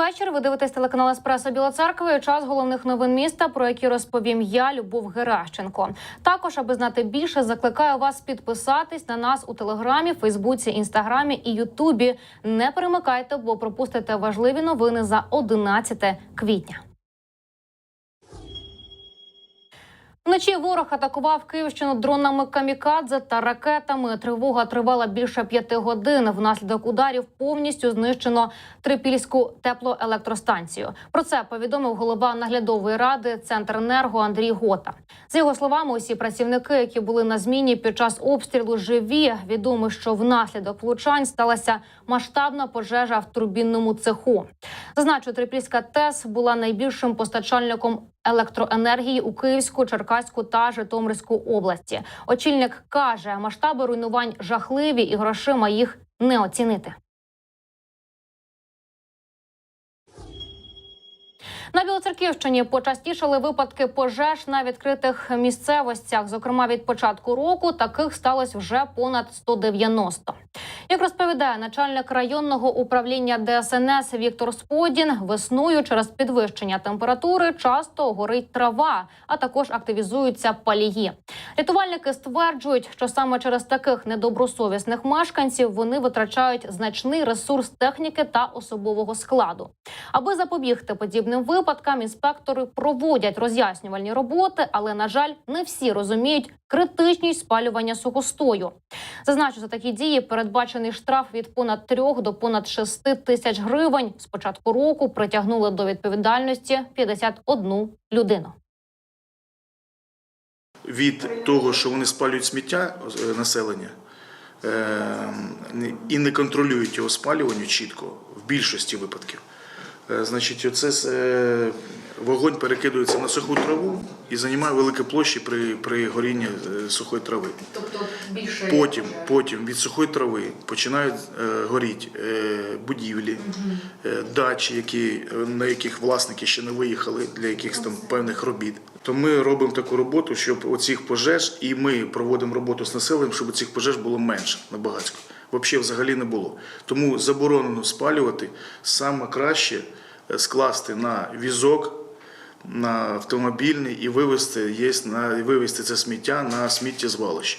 вечір. Ви дивитесь телеканал Еспресо Біла Церква. Час головних новин міста, про які розповім я, Любов Геращенко. Також, аби знати більше, закликаю вас підписатись на нас у телеграмі, Фейсбуці, інстаграмі і Ютубі. Не перемикайте, бо пропустите важливі новини за 11 квітня. Вночі ворог атакував Київщину дронами камікадзе та ракетами. Тривога тривала більше п'яти годин. Внаслідок ударів повністю знищено Трипільську теплоелектростанцію. Про це повідомив голова наглядової ради Центренерго Андрій Гота. За його словами, усі працівники, які були на зміні під час обстрілу, живі. Відомо, що внаслідок влучань сталася масштабна пожежа в турбінному цеху. Зазначу, Трипільська ТЕС була найбільшим постачальником електроенергії у Київську, Черкаську та Житомирську області. Очільник каже, масштаби руйнувань жахливі і грошима їх не оцінити. На Білоцерківщині почастішали випадки пожеж на відкритих місцевостях. Зокрема, від початку року таких сталося вже понад 190. Як розповідає начальник районного управління ДСНС Віктор Сподін, весною через підвищення температури часто горить трава, а також активізуються палії. Рятувальники стверджують, що саме через таких недобросовісних мешканців вони витрачають значний ресурс техніки та особового складу. Аби запобігти подібним випадкам, інспектори проводять роз'яснювальні роботи, але на жаль, не всі розуміють критичність спалювання сухостою. Зазначу, за такі дії передбачений штраф від понад 3 до понад 6 тисяч гривень. З початку року притягнули до відповідальності 51 людину. від того, що вони спалюють сміття е, населення е, і не контролюють його спалювання чітко в більшості випадків. Е, Значить, оце вогонь перекидується на суху траву і займає великі площі при, при горінні е, сухої трави. Тобто більше Потім, потім від сухої трави починають е, горіти е, будівлі, дачі, які, на яких власники ще не виїхали для якихось там певних робіт. То ми робимо таку роботу, щоб оцих пожеж, і ми проводимо роботу з населенням, щоб цих пожеж було менше на Багацьку. Взагалі, взагалі не було. Тому заборонено спалювати саме краще скласти на візок, на автомобільний і вивезти, є, на, вивезти це сміття на сміттєзвалище.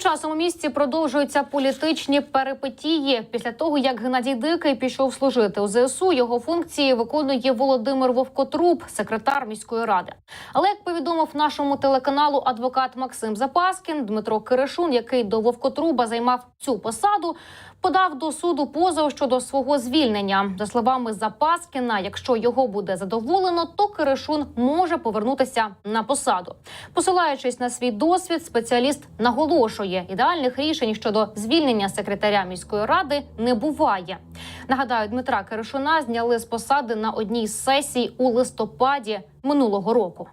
Часом у місті продовжуються політичні перипетії. Після того, як Геннадій Дикий пішов служити у ЗСУ, його функції виконує Володимир Вовкотруб, секретар міської ради. Але як повідомив нашому телеканалу адвокат Максим Запаскін, Дмитро Киришун, який до Вовкотруба займав цю посаду, подав до суду позов щодо свого звільнення. За словами Запаскіна, якщо його буде задоволено, то Киришун може повернутися на посаду. Посилаючись на свій досвід, спеціаліст наголошує, ідеальних рішень щодо звільнення секретаря міської ради не буває. Нагадаю, Дмитра Киришуна зняли з посади на одній з сесій у листопаді минулого року.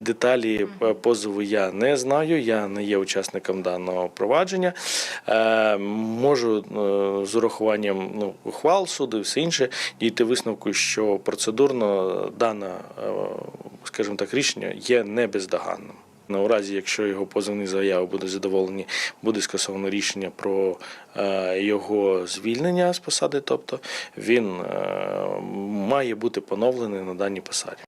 Деталі е, позову я не знаю, я не є учасником даного провадження. Е, можу е, з урахуванням ну, ухвал суду і все інше дійти висновку, що процедурно дане, е, скажімо так, рішення є не бездоганним. На уразі, якщо його позовні заяви будуть задоволені, буде скасовано рішення про е, його звільнення з посади, тобто він е, має бути поновлений на даній посаді.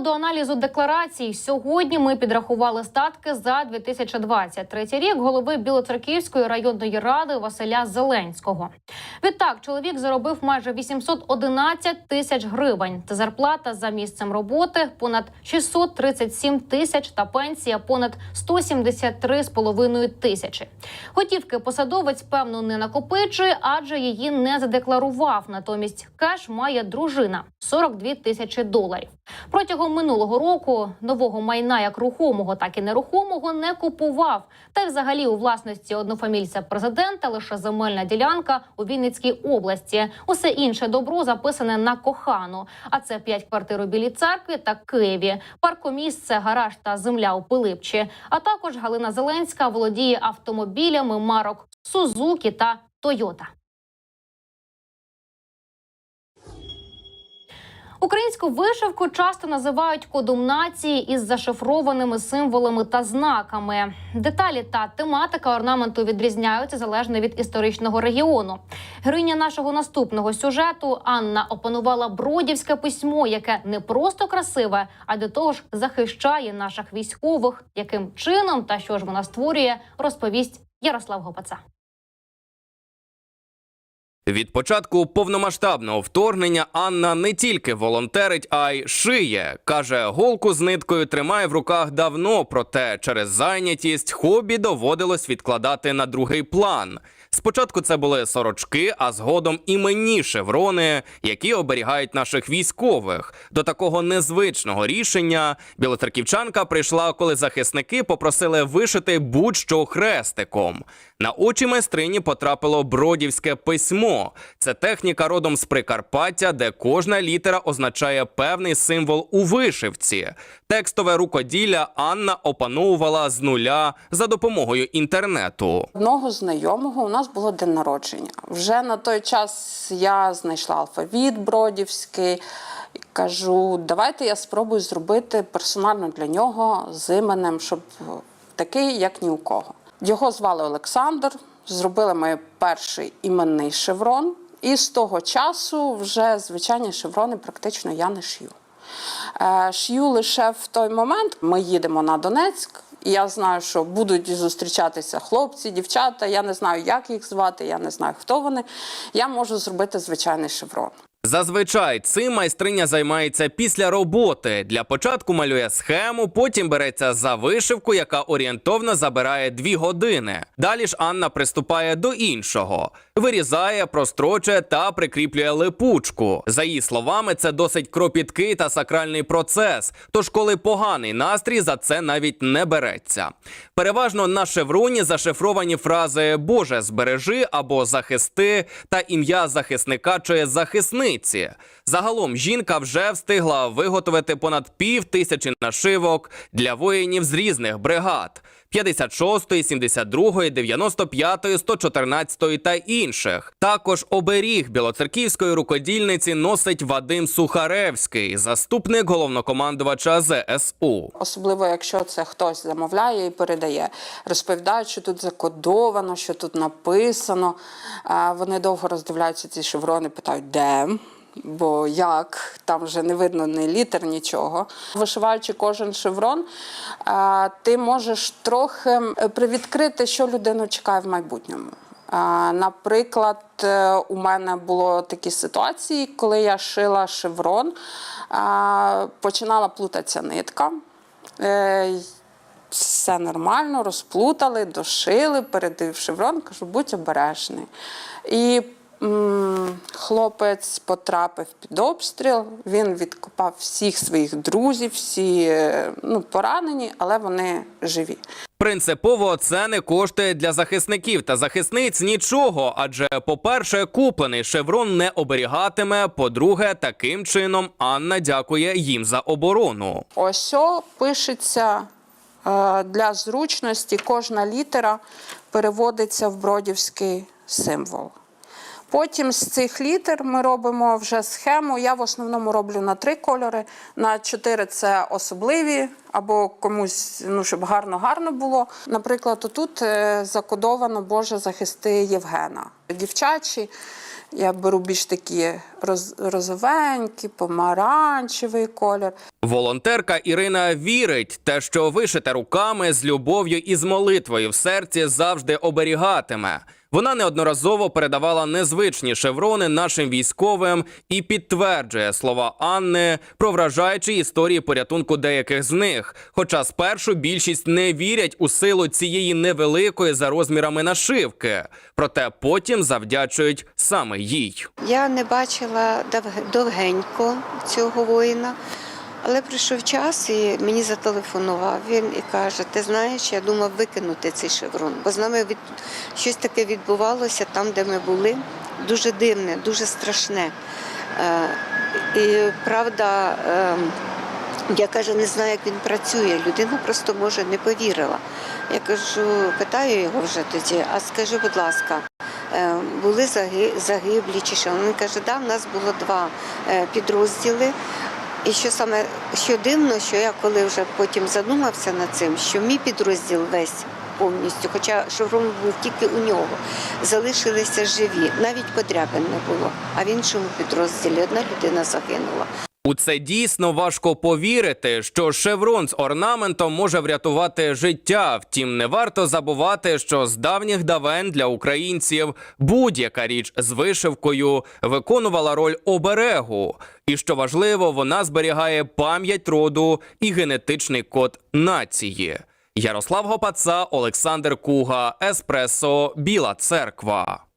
До аналізу декларацій. Сьогодні ми підрахували статки за 2023 рік голови Білоцерківської районної ради Василя Зеленського. Відтак, чоловік заробив майже 811 тисяч гривень. Це зарплата за місцем роботи понад 637 тисяч та пенсія понад 173,5 тисячі. Готівки посадовець певно не накопичує, адже її не задекларував. Натомість кеш має дружина 42 тисячі доларів. Протягом минулого року нового майна як рухомого, так і нерухомого не купував. Та й взагалі у власності однофамільця президента лише земельна ділянка у Вінницькій області. Усе інше добро записане на кохану. А це п'ять квартир у Білій церкві та Києві, паркомісце, гараж та земля у Пилипчі. А також Галина Зеленська володіє автомобілями марок Сузукі та Тойота. Українську вишивку часто називають кодом нації із зашифрованими символами та знаками. Деталі та тематика орнаменту відрізняються залежно від історичного регіону. Героїня нашого наступного сюжету Анна опанувала бродівське письмо, яке не просто красиве, а до того ж захищає наших військових. Яким чином та що ж вона створює, розповість Ярослав Гопаца. Від початку повномасштабного вторгнення Анна не тільки волонтерить, а й шиє. Каже, голку з ниткою тримає в руках давно, проте через зайнятість хобі доводилось відкладати на другий план. Спочатку це були сорочки, а згодом іменні шеврони, які оберігають наших військових. До такого незвичного рішення білоцерківчанка прийшла, коли захисники попросили вишити будь-що хрестиком. На очі майстрині потрапило бродівське письмо. Це техніка родом з Прикарпаття, де кожна літера означає певний символ у вишивці. Текстове рукоділля Анна опановувала з нуля за допомогою інтернету. Одного знайомого у нас було день народження. Вже на той час я знайшла алфавіт бродівський кажу, давайте я спробую зробити персонально для нього з іменем, щоб такий, як ні у кого. Його звали Олександр. Зробили ми перший іменний шеврон, і з того часу вже звичайні шеврони практично я не шью. Е, Шью лише в той момент. Ми їдемо на Донецьк. І я знаю, що будуть зустрічатися хлопці, дівчата. Я не знаю, як їх звати, я не знаю, хто вони. Я можу зробити звичайний шеврон. Зазвичай цим майстриня займається після роботи. Для початку малює схему, потім береться за вишивку, яка орієнтовно забирає дві години. Далі ж Анна приступає до іншого: вирізає, прострочує та прикріплює липучку. За її словами, це досить кропіткий та сакральний процес. Тож, коли поганий настрій, за це навіть не береться. Переважно на шевроні зашифровані фрази Боже збережи або захисти та ім'я захисника чи захисниці. Загалом жінка вже встигла виготовити понад пів тисячі нашивок для воїнів з різних бригад. 56, 72, 95, 114 та інших. Також оберіг білоцерківської рукодільниці носить Вадим Сухаревський, заступник головнокомандувача ЗСУ. Особливо, якщо це хтось замовляє і передає, розповідають, що тут закодовано, що тут написано. Вони довго роздивляються ці шеврони, питають, де. Бо як там вже не видно ні літер, нічого. Вишиваючи кожен шеврон, ти можеш трохи привідкрити, що людину чекає в майбутньому. Наприклад, е, у мене було такі ситуації, коли я шила шеврон, починала плутатися нитка. Е, Все нормально, розплутали, дошили, передив шеврон, кажу, будь обережний. І хлопець потрапив під обстріл, він відкопав всіх своїх друзів, всі е, ну, поранені, але вони живі. Принципово це не коштує для захисників та захисниць нічого, адже, по-перше, куплений шеврон не оберігатиме. По-друге, таким чином Анна дякує їм за оборону. Ось пишеться е, для зручності, кожна літера переводиться в бродівський символ. Потім з цих літер ми робимо вже схему. Я в основному роблю на три кольори. На чотири це особливі, або комусь, ну, щоб гарно-гарно було. Наприклад, отут е, закодовано Боже захисти Євгена. Дівчачі. Я беру більш такі роз, розовенькі, помаранчевий колір. Волонтерка Ірина вірить, те, що вишите руками з любов'ю і з молитвою в серці завжди оберігатиме. Вона неодноразово передавала незвичні шеврони нашим військовим і підтверджує слова Анни про вражаючі історії порятунку деяких з них. Хоча спершу більшість не вірять у силу цієї невеликої за розмірами нашивки, проте потім завдячують саме їй. Я не бачила довгенько цього воїна, але прийшов час і мені зателефонував він і каже: Ти знаєш, я думав викинути цей шеврон, бо з нами від... щось таке відбувалося там, де ми були. Дуже дивне, дуже страшне. Е, І правда, е, я кажу, не знаю, як він працює. Людина просто може не повірила. Я кажу, питаю його вже тоді, а скажи, будь ласка, е, були заги- загиблі чи що. Він каже, да, в нас було два е, підрозділи. І що саме що дивно, що я коли вже потім задумався над цим, що мій підрозділ весь повністю, хоча шеврон був тільки у нього, залишилися живі, навіть подряпин не було. А в іншому підрозділі одна людина загинула. У це дійсно важко повірити, що шеврон з орнаментом може врятувати життя. Втім, не варто забувати, що з давніх давен для українців будь-яка річ з вишивкою виконувала роль оберегу. І що важливо, вона зберігає пам'ять роду і генетичний код нації. Ярослав Гопаца, Олександр Куга, Еспресо, Біла Церква.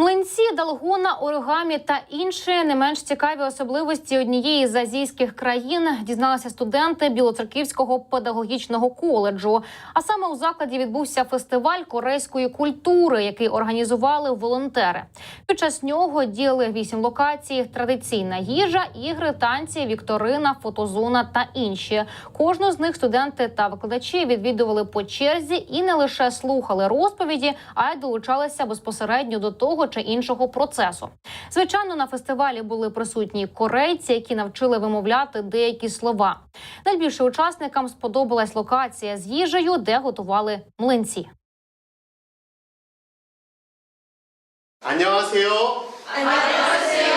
Млинці, далгона, оригамі та інші не менш цікаві особливості однієї з азійських країн дізналися студенти Білоцерківського педагогічного коледжу. А саме у закладі відбувся фестиваль корейської культури, який організували волонтери. Під час нього діяли вісім локацій: традиційна їжа, ігри, танці, вікторина, фотозона та інші. Кожну з них студенти та викладачі відвідували по черзі і не лише слухали розповіді, а й долучалися безпосередньо до того чи іншого процесу. Звичайно, на фестивалі були присутні корейці, які навчили вимовляти деякі слова. Найбільше учасникам сподобалась локація з їжею, де готували млинці. 안녕하세요. 안녕하세요.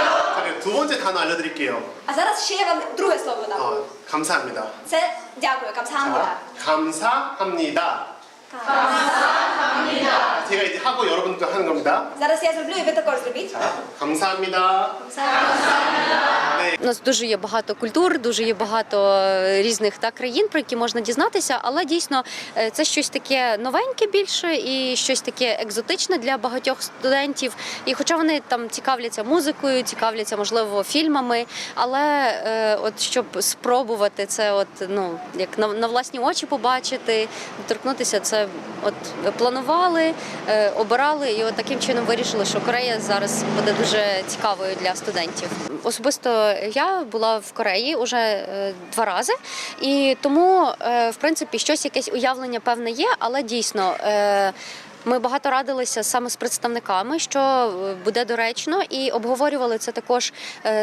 두 번째 단어 알려드릴게요. А зараз ще я вам друге слово дам. 어, 감사합니다. Це дякую, 감사합니다. 자, 감사합니다. 감사합니다. 제가 이제 하고 여러분도 하는 겁니다. Зараз я зроблю і ви також зробіть. 자, 감사합니다. У нас дуже є багато культур, дуже є багато е, різних та країн, про які можна дізнатися, але дійсно е, це щось таке новеньке більше і щось таке екзотичне для багатьох студентів. І хоча вони там цікавляться музикою, цікавляться можливо фільмами, але е, от щоб спробувати це, от ну як на, на власні очі побачити, доторкнутися, це от планували, е, обирали, і от таким чином вирішили, що Корея зараз буде дуже цікавою для студентів. Особисто я була в Кореї вже е, два рази, і тому, е, в принципі, щось якесь уявлення певне є, але дійсно. е, Ми багато радилися саме з представниками, що буде доречно, і обговорювали це також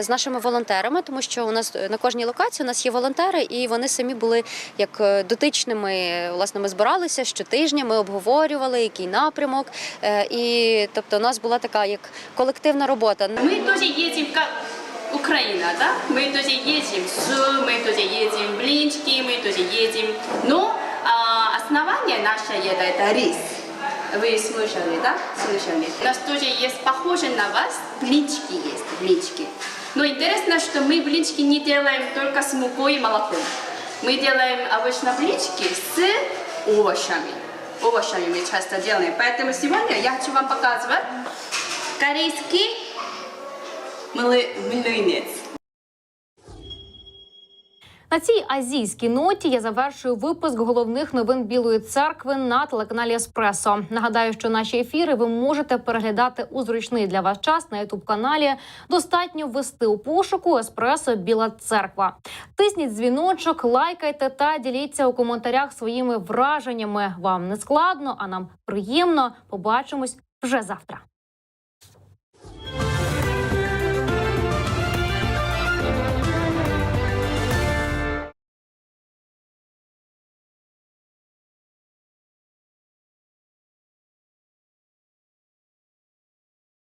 з нашими волонтерами, тому що у нас на кожній локації у нас є волонтери, і вони самі були як дотичними. Власне, ми збиралися щотижня, ми обговорювали, який напрямок. І тобто, у нас була така як колективна робота. Тоже едем как Украина, да? Мы тоже едем сыр, мы тоже едем блинчики, мы тоже едем. Но а, основание нашей еды это рис. Вы слышали, да? Слышали. У нас тоже есть похоже на вас блинчики есть, блинчики. Но интересно, что мы блинчики не делаем только с мукой и молоком. Мы делаем обычно блинчики с овощами. Овощами мы часто делаем. Поэтому сегодня я хочу вам показывать корейский млинець. На цій азійській ноті я завершую випуск головних новин Білої церкви на телеканалі Еспресо. Нагадаю, що наші ефіри ви можете переглядати у зручний для вас час на ютуб каналі. Достатньо ввести у пошуку Еспресо Біла Церква. Тисніть дзвіночок, лайкайте та діліться у коментарях своїми враженнями. Вам не складно, а нам приємно. Побачимось вже завтра.